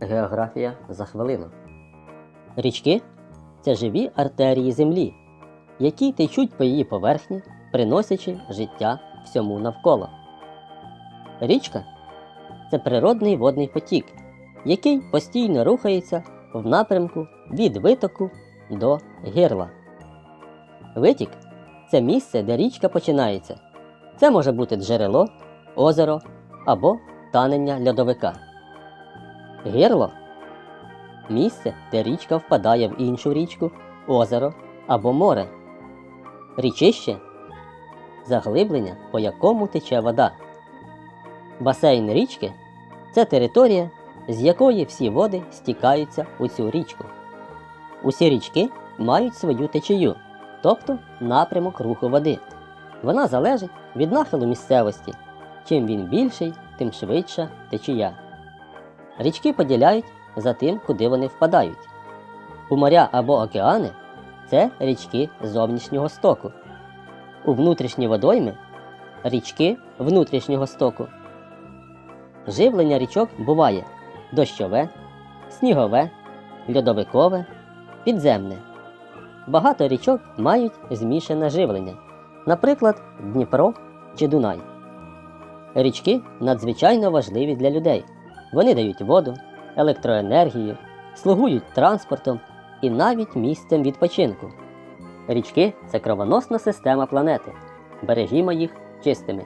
Географія за хвилину. Річки це живі артерії землі, які течуть по її поверхні, приносячи життя всьому навколо. Річка це природний водний потік, який постійно рухається в напрямку від витоку до гирла. Витік це місце, де річка починається. Це може бути джерело, озеро або танення льодовика. Гирло місце, де річка впадає в іншу річку, озеро або море. Річище заглиблення, по якому тече вода. Басейн річки це територія, з якої всі води стікаються у цю річку. Усі річки мають свою течію, тобто напрямок руху води. Вона залежить від нахилу місцевості. Чим він більший, тим швидша течія. Річки поділяють за тим, куди вони впадають. У моря або океани це річки зовнішнього стоку. У внутрішні водойми річки внутрішнього стоку. Живлення річок буває дощове, снігове, льодовикове, підземне. Багато річок мають змішане живлення, наприклад, Дніпро чи Дунай. Річки надзвичайно важливі для людей. Вони дають воду, електроенергію, слугують транспортом і навіть місцем відпочинку. Річки це кровоносна система планети. Бережімо їх чистими.